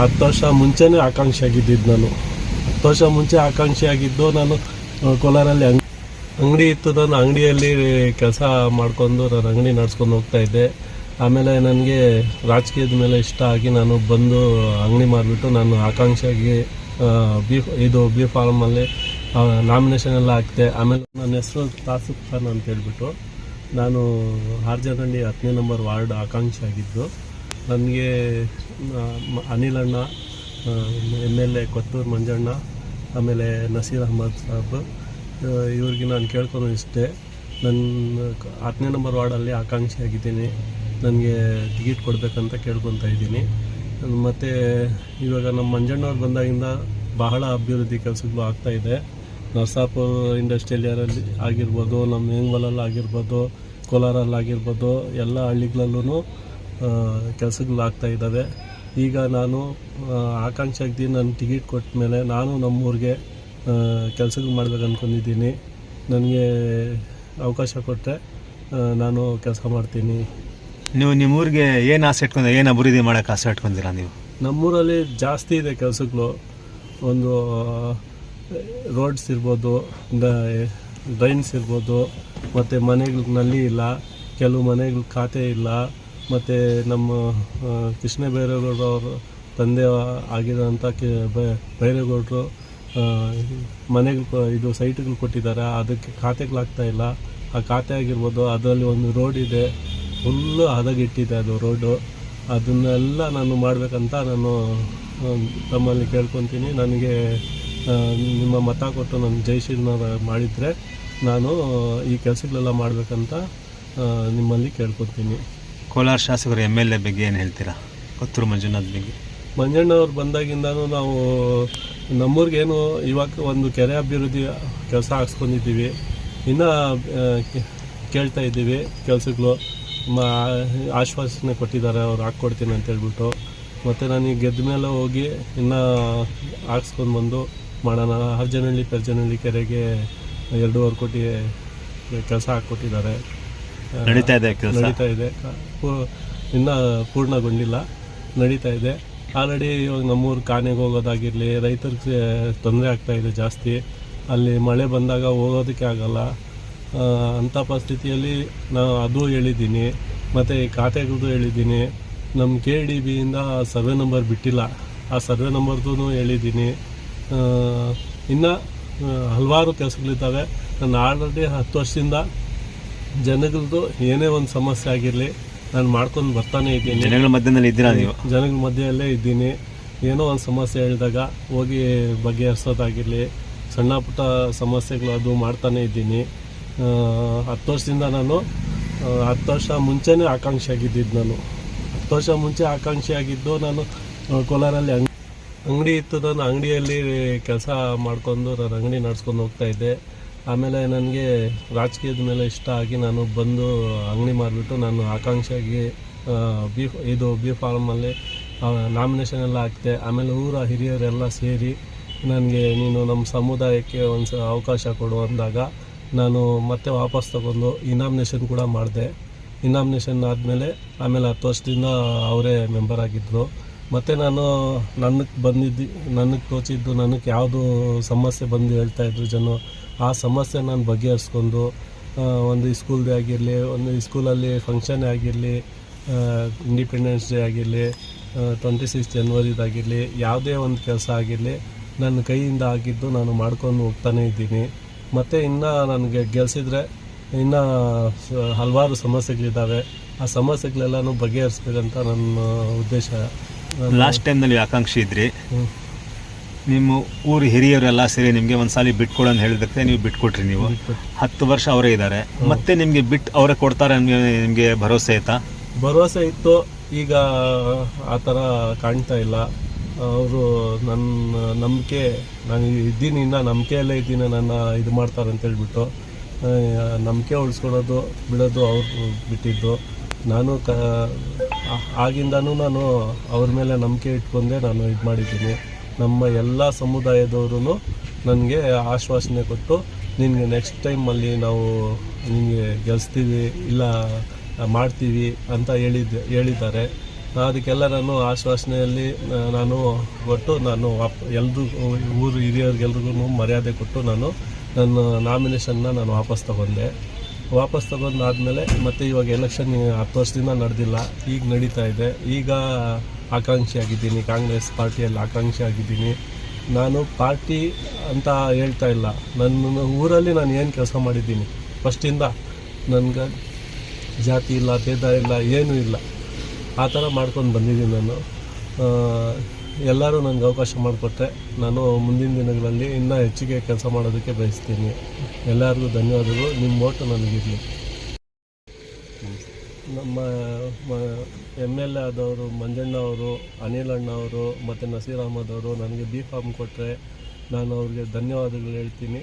ಹತ್ತು ವರ್ಷ ಮುಂಚೆನೇ ಆಕಾಂಕ್ಷಿ ಆಗಿದ್ದಿದ್ದು ನಾನು. ಹತ್ತು ವರ್ಷ ಮುಂಚೆ ಆಕಾಂಕ್ಷಿ ಆಗಿದ್ದು ನಾನು ಕೋಲಾರಲ್ಲಿ ಅಂಗ್, ಅಂಗಡಿ ಇತ್ತು. ನಾನು ಅಂಗಡಿಯಲ್ಲಿ ಕೆಲಸ ಮಾಡ್ಕೊಂಡು ನಾನು ಅಂಗಡಿ ನಡ್ಸ್ಕೊಂಡು ಹೋಗ್ತಾ ಇದ್ದೆ. ಆಮೇಲೆ ನನಗೆ ರಾಜಕೀಯದ ಮೇಲೆ ಇಷ್ಟ ಆಗಿ ನಾನು ಬಂದು ಅಂಗಡಿ ಮಾಡಿಬಿಟ್ಟು ನಾನು ಆಕಾಂಕ್ಷಿಯಾಗಿ ಬಿ, ಇದು ಬಿ ಫಾರ್ಮಲ್ಲಿ ನಾಮಿನೇಷನ್ ಎಲ್ಲ ಹಾಕಿದೆ. ಆಮೇಲೆ ನನ್ನ ಹೆಸರು ತಾಸುಕ್ ಖಾನ್ ಅಂತ ಹೇಳ್ಬಿಟ್ಟು ನಾನು ಹಾರ್ಜನಹಳ್ಳಿ ಹತ್ತನೇ ನಂಬರ್ ವಾರ್ಡ್ ಆಕಾಂಕ್ಷಿ ಆಗಿದ್ದು ನನಗೆ ಅನಿಲ್ ಅಣ್ಣ M L A Kothur Manjanna, ಆಮೇಲೆ ನಸೀರ್ ಅಹಮದ್ ಸಾಬ್ ಇವ್ರಿಗೆ ನಾನು ಕೇಳ್ಕೊಂಡು ಇಷ್ಟೇ. ನನ್ನ ಹತ್ತನೇ ನಂಬರ್ ವಾರ್ಡಲ್ಲಿ ಆಕಾಂಕ್ಷಿ ಆಗಿದ್ದೀನಿ. ನನಗೆ ಟಿಕೆಟ್ ಕೊಡಬೇಕಂತ ಕೇಳ್ಕೊತಾ ಇದ್ದೀನಿ. ಮತ್ತು ಇವಾಗ ನಮ್ಮ ಮಂಜಣ್ಣವ್ರು ಬಂದಾಗಿಂದ ಬಹಳ ಅಭಿವೃದ್ಧಿ ಕೆಲಸಗಳು ಆಗ್ತಾ ಇದೆ. ನರಸಾಪುರ ಇಂಡಸ್ಟ್ರಿಯಲ್ ಏರಲ್ಲಿ ಆಗಿರ್ಬೋದು, ನಮ್ಮ ಹೆಂಗ್ವಲಲ್ಲಿ ಆಗಿರ್ಬೋದು, ಕೋಲಾರಲ್ಲಿ ಆಗಿರ್ಬೋದು, ಎಲ್ಲ ಹಳ್ಳಿಗಳಲ್ಲೂ ಕೆಲಸಗಳು ಆಗ್ತಾ ಇದ್ದಾವೆ. ಈಗ ನಾನು ಆಕಾಂಕ್ಷಾಗ್ದಿ ನನ್ನ ನಾನು ಟಿಕೆಟ್ ಕೊಟ್ಟ ಮೇಲೆ ನಾನು ನಮ್ಮೂರಿಗೆ ಕೆಲಸಗಳು ಮಾಡ್ಬೇಕು ಅಂದ್ಕೊಂಡಿದ್ದೀನಿ ನನಗೆ ಅವಕಾಶ ಕೊಟ್ಟರೆ ನಾನು ಕೆಲಸ ಮಾಡ್ತೀನಿ. ನೀವು ನಿಮ್ಮೂರಿಗೆ ಏನು ಆಸೆ ಇಟ್ಕೊಂಡ್ರೆ? ಏನು ಅಭಿವೃದ್ಧಿ ಮಾಡೋಕ್ಕೆ ಆಸೆ ಇಟ್ಕೊಂಡಿರಾ ನೀವು? ನಮ್ಮೂರಲ್ಲಿ ಜಾಸ್ತಿ ಇದೆ ಕೆಲಸಗಳು. ಒಂದು ರೋಡ್ಸ್ ಇರ್ಬೋದು ಡ್ರೈನ್ಸ್ ಇರ್ಬೋದು ಮತ್ತು ಮನೆಗಳಿಗೆ ನಲ್ಲಿ ಇಲ್ಲ. ಕೆಲವು ಮನೆಗಳ ಖಾತೆ ಇಲ್ಲ. ಮತ್ತು ನಮ್ಮ ಕೃಷ್ಣ ಬೈರೇಗೌಡರು ಅವರು ತಂದೆ ಆಗಿರೋಂಥ ಕೆ ಬೈರೇಗೌಡರು ಮನೆಗಳು ಇದು ಸೈಟ್ಗಳು ಕೊಟ್ಟಿದ್ದಾರೆ. ಅದಕ್ಕೆ ಖಾತೆಗಳಾಗ್ತಾ ಇಲ್ಲ. ಆ ಖಾತೆ ಆಗಿರ್ಬೋದು, ಅದರಲ್ಲಿ ಒಂದು ರೋಡ್ ಇದೆ. ಫುಲ್ಲು ಹದಗೆಟ್ಟಿದೆ ಅದು ರೋಡು. ಅದನ್ನೆಲ್ಲ ನಾನು ಮಾಡಬೇಕಂತ ನಾನು ತಮ್ಮಲ್ಲಿ ಕೇಳ್ಕೊತೀನಿ. ನನಗೆ ನಿಮ್ಮ ಮತ ಕೊಟ್ಟು ನಾನು ಜಯಶೀಲನ ಮಾಡಿದರೆ ನಾನು ಈ ಕೆಲಸಗಳೆಲ್ಲ ಮಾಡಬೇಕಂತ ನಿಮ್ಮಲ್ಲಿ ಕೇಳ್ಕೊತೀನಿ. ಕೋಲಾರ ಶಾಸಕರು ಎಂ ಎಲ್ ಎ ಬಗ್ಗೆ ಏನು ಹೇಳ್ತೀರಾ? ಕೊತ್ತೂರು ಮಂಜುನಾಥ್ ಬಗ್ಗೆ. ಮಂಜಣ್ಣವ್ರು ಬಂದಾಗಿಂದನೂ ನಾವು ನಮ್ಮೂರಿಗೇನು ಇವಾಗ ಒಂದು ಕೆರೆ ಅಭಿವೃದ್ಧಿ ಕೆಲಸ ಹಾಕ್ಸ್ಕೊಂಡಿದ್ದೀವಿ ಇನ್ನೂ ಕೇಳ್ತಾ ಇದ್ದೀವಿ ಕೆಲಸಗಳು. ಮಾ, ಆಶ್ವಾಸನೆ ಕೊಟ್ಟಿದ್ದಾರೆ, ಅವ್ರು ಹಾಕ್ಕೊಡ್ತೀನಿ ಅಂತ ಹೇಳ್ಬಿಟ್ಟು. ಮತ್ತು ನಾನು ಗೆದ್ದ ಮೇಲೆ ಹೋಗಿ ಇನ್ನೂ ಹಾಕ್ಸ್ಕೊಂಡು ಬಂದು ಮಾಡೋಣ. ಹರ್ಜನಹಳ್ಳಿ, ಪರ್ಜನಹಳ್ಳಿ ಕೆರೆಗೆ ಎರಡೂವರೆ ಕೋಟಿ ಕೆಲಸ ಹಾಕ್ಕೊಟ್ಟಿದ್ದಾರೆ. ನಡೀತಾ ಇದೆ ನಡೀತಾ ಇದೆ. ಪೂ- ಇನ್ನ ಪೂರ್ಣಗೊಂಡಿಲ್ಲ. ನಡೀತಾ ಇದೆ. ಆಲ್ರೆಡಿ ಇವಾಗ ನಮ್ಮೂರು ಕಾನೆಗೆ ಹೋಗೋದಾಗಿರಲಿ, ರೈತರಿಗೆ ತೊಂದರೆ ಆಗ್ತಾ ಇದೆ ಜಾಸ್ತಿ. ಅಲ್ಲಿ ಮಳೆ ಬಂದಾಗ ಹೋಗೋದಕ್ಕೆ ಆಗಲ್ಲ. ಅಂಥ ಪರಿಸ್ಥಿತಿಯಲ್ಲಿ ನಾನು ಅದು ಹೇಳಿದ್ದೀನಿ. ಮತ್ತು ಈ ಖಾತೆಗಳದ್ದು ಹೇಳಿದ್ದೀನಿ. ನಮ್ಮ ಕೆ ಡಿ ಬಿಯಿಂದ ಸರ್ವೆ ನಂಬರ್ ಬಿಟ್ಟಿಲ್ಲ. ಆ ಸರ್ವೆ ನಂಬರ್ದು ಹೇಳಿದ್ದೀನಿ. ಇನ್ನು ಹಲವಾರು ಕೆಲಸಗಳಿದ್ದಾವೆ. ನಾನು ಆಲ್ರೆಡಿ ಹತ್ತು ವರ್ಷದಿಂದ ಜನಗಳದ್ದು ಏನೇ ಒಂದು ಸಮಸ್ಯೆ ಆಗಿರಲಿ ನಾನು ಮಾಡ್ಕೊಂಡು ಬರ್ತಾನೆ ಇದ್ದೀನಿ. ಜನಗಳ ಮಧ್ಯದಲ್ಲಿ ಇದ್ದೀರಾ ನೀವು? ಜನಗಳ ಮಧ್ಯೆಯಲ್ಲೇ ಇದ್ದೀನಿ. ಏನೋ ಒಂದು ಸಮಸ್ಯೆ ಹೇಳಿದಾಗ ಹೋಗಿ ಬಗೆಹರಿಸೋದಾಗಿರಲಿ ಸಣ್ಣ ಪುಟ್ಟ ಸಮಸ್ಯೆಗಳು ಅದು ಮಾಡ್ತಾನೆ ಇದ್ದೀನಿ. ಹತ್ತು ವರ್ಷದಿಂದ ನಾನು ಹತ್ತು ವರ್ಷ ಮುಂಚೆನೇ ಆಕಾಂಕ್ಷಿ ಆಗಿದ್ದಿದ್ದು ನಾನು. ಹತ್ತು ವರ್ಷ ಮುಂಚೆ ಆಕಾಂಕ್ಷಿ ಆಗಿದ್ದು ನಾನು ಕೋಲಾರಲ್ಲಿ ಅಂಗ್ ಅಂಗಡಿ ಇತ್ತು. ನಾನು ಅಂಗಡಿಯಲ್ಲಿ ಕೆಲಸ ಮಾಡ್ಕೊಂಡು ನಾನು ಅಂಗಡಿ ನಡ್ಸ್ಕೊಂಡು ಹೋಗ್ತಾ ಇದ್ದೆ. ಆಮೇಲೆ ನನಗೆ ರಾಜಕೀಯದ ಮೇಲೆ ಇಷ್ಟ ಆಗಿ ನಾನು ಬಂದು ಅಂಗಡಿ ಮಾಡಿಬಿಟ್ಟು ನಾನು ಆಕಾಂಕ್ಷಿಯಾಗಿ ಬಿ, ಇದು ಬಿ ಫಾರ್ಮಲ್ಲಿ ನಾಮಿನೇಷನ್ ಎಲ್ಲ ಹಾಕಿದೆ. ಆಮೇಲೆ ಊರ ಹಿರಿಯರೆಲ್ಲ ಸೇರಿ ನನಗೆ ನೀನು ನಮ್ಮ ಸಮುದಾಯಕ್ಕೆ ಒಂದು ಅವಕಾಶ ಕೊಡು ಅಂದಾಗ ನಾನು ಮತ್ತೆ ವಾಪಸ್ ತಗೊಂಡು ಇನಾಮಿನೇಷನ್ ಕೂಡ ಮಾಡಿದೆ. ಇನಾಮಿನೇಷನ್ ಆದಮೇಲೆ ಆಮೇಲೆ ಹತ್ತು ವರ್ಷದಿಂದ ಅವರೇ ಮೆಂಬರ್ ಆಗಿದ್ದರು ಮತ್ತು ನಾನು ನನಗೆ ಬಂದಿದ್ದು, ನನಗೆ ತೋಚಿದ್ದು, ನನಗೆ ಯಾವುದು ಸಮಸ್ಯೆ ಬಂದು ಹೇಳ್ತಾಯಿದ್ರು ಜನ ಆ ಸಮಸ್ಯೆ ನಾನು ಬಗೆಹರಿಸ್ಕೊಂಡು ಒಂದು ಸ್ಕೂಲ್ದೇ ಆಗಿರಲಿ ಒಂದು ಸ್ಕೂಲಲ್ಲಿ ಫಂಕ್ಷನ್ ಆಗಿರಲಿ ಇಂಡಿಪೆಂಡೆನ್ಸ್ ಡೇ ಆಗಿರಲಿ ಟ್ವೆಂಟಿ ಸಿಕ್ಸ್ ಜನ್ವರಿದಾಗಿರಲಿ ಯಾವುದೇ ಒಂದು ಕೆಲಸ ಆಗಿರಲಿ ನನ್ನ ಕೈಯಿಂದ ಆಗಿದ್ದು ನಾನು ಮಾಡ್ಕೊಂಡು ಹೋಗ್ತಾನೆ ಇದ್ದೀನಿ. ಮತ್ತು ಇನ್ನೂ ನನಗೆ ಗೆಲ್ಸಿದ್ರೆ ಇನ್ನೂ ಹಲವಾರು ಸಮಸ್ಯೆಗಳಿದ್ದಾವೆ ಆ ಸಮಸ್ಯೆಗಳೆಲ್ಲನೂ ಬಗೆಹರಿಸ್ಬೇಕಂತ ನನ್ನ ಉದ್ದೇಶ. ಲಾಸ್ಟ್ ಟೈಮ್ನಲ್ಲಿ ಆಕಾಂಕ್ಷಿ ಇದ್ರಿ. ನಿಮ್ಮ ಊರು ಹಿರಿಯರೆಲ್ಲ ಸೇರಿ ನಿಮಗೆ ಒಂದು ಸಾಲಿ ಬಿಟ್ಕೊಡೋಣ ಹೇಳಿದಕ್ಕೆ ನೀವು ಬಿಟ್ಕೊಟ್ರಿ ನೀವು. ಹತ್ತು ವರ್ಷ ಅವರೇ ಇದ್ದಾರೆ. ಮತ್ತೆ ನಿಮಗೆ ಬಿಟ್ಟು ಅವರೇ ಕೊಡ್ತಾರೆ ನಿಮಗೆ ನಿಮಗೆ ಭರವಸೆ ಆಯ್ತಾ ಭರವಸೆ ಇತ್ತು. ಈಗ ಆ ಥರ ಕಾಣ್ತಾ ಇಲ್ಲ. ಅವರು ನನ್ನ ನಂಬಿಕೆ ನಾನು ಇದ್ದೀನಿ ಇನ್ನ ನಂಬಿಕೆಯಲ್ಲೇ ಇದ್ದೀನಿ ನನ್ನ ಇದು ಮಾಡ್ತಾರೆ ಅಂತ ಹೇಳ್ಬಿಟ್ಟು ನಂಬಿಕೆ ಉಳಿಸ್ಕೊಳ್ಳೋದು ಬಿಡೋದು ಅವ್ರು ಬಿಟ್ಟಿದ್ದು. ನಾನು ಕ ಆಗಿಂದನೂ ನಾನು ಅವ್ರ ಮೇಲೆ ನಂಬಿಕೆ ಇಟ್ಕೊಂಡೆ ನಾನು ಇದು ಮಾಡಿದ್ದೀನಿ. ನಮ್ಮ ಎಲ್ಲ ಸಮುದಾಯದವರು ನನಗೆ ಆಶ್ವಾಸನೆ ಕೊಟ್ಟು ನಿನಗೆ ನೆಕ್ಸ್ಟ್ ಟೈಮಲ್ಲಿ ನಾವು ನಿನಗೆ ಗೆಲ್ಲಿಸ್ತೀವಿ ಇಲ್ಲ ಮಾಡ್ತೀವಿ ಅಂತ ಹೇಳಿದ್ದೆ ಹೇಳಿದ್ದಾರೆ. ಅದಕ್ಕೆಲ್ಲ ನಾನು ಆಶ್ವಾಸನೆಯಲ್ಲಿ ನಾನು ಕೊಟ್ಟು ನಾನು ವಾಪ್ ಎಲ್ರಿಗೂ ಊರು ಹಿರಿಯರಿಗೆಲ್ರಿಗೂ ಮರ್ಯಾದೆ ಕೊಟ್ಟು ನಾನು ನನ್ನ ನಾಮಿನೇಷನ್ನ ನಾನು ವಾಪಸ್ ತಗೊಂಡೆ. ವಾಪಸ್ ತಗೊಂಡಾದ್ಮೇಲೆ ಮತ್ತೆ ಇವಾಗ ಎಲೆಕ್ಷನ್ ಹತ್ತು ವರ್ಷದಿಂದ ನಡೆದಿಲ್ಲ. ಈಗ ನಡೀತಾ ಇದೆ. ಈಗ ಆಕಾಂಕ್ಷಿ ಆಗಿದ್ದೀನಿ ಕಾಂಗ್ರೆಸ್ ಪಾರ್ಟಿಯಲ್ಲಿ ಆಕಾಂಕ್ಷಿ ಆಗಿದ್ದೀನಿ ನಾನು ಪಾರ್ಟಿ ಅಂತ ಹೇಳ್ತಾ ಇಲ್ಲ. ನನ್ನ ಊರಲ್ಲಿ ನಾನು ಏನು ಕೆಲಸ ಮಾಡಿದ್ದೀನಿ? ಫಸ್ಟಿಂದ ನನಗೆ ಜಾತಿ ಇಲ್ಲ, ಭೇದ ಇಲ್ಲ, ಏನೂ ಇಲ್ಲ. ಆ ಥರ ಮಾಡ್ಕೊಂಡು ಬಂದಿದ್ದೀನಿ ನಾನು. ಎಲ್ಲರೂ ನನಗೆ ಅವಕಾಶ ಮಾಡಿಕೊಟ್ಟೆ ನಾನು ಮುಂದಿನ ದಿನಗಳಲ್ಲಿ ಇನ್ನೂ ಹೆಚ್ಚಿಗೆ ಕೆಲಸ ಮಾಡೋದಕ್ಕೆ ಬಯಸ್ತೀನಿ. ಎಲ್ಲರಿಗೂ ಧನ್ಯವಾದಗಳು. ನಿಮ್ಮ ಓಟು ನನಗಿರಲಿ. ನಮ್ಮ ಎಂ ಎಲ್ ಎ ಆದವರು ಮಂಜಣ್ಣ ಅವರು, ಅನಿಲ್ ಅಣ್ಣ ಅವರು, ಮತ್ತು ನಸೀರ್ ಅಹಮದ್ ಅವರು ನನಗೆ ಬಿ ಫಾರ್ಮ್ ಕೊಟ್ಟರೆ ನಾನು ಅವ್ರಿಗೆ ಧನ್ಯವಾದಗಳು ಹೇಳ್ತೀನಿ.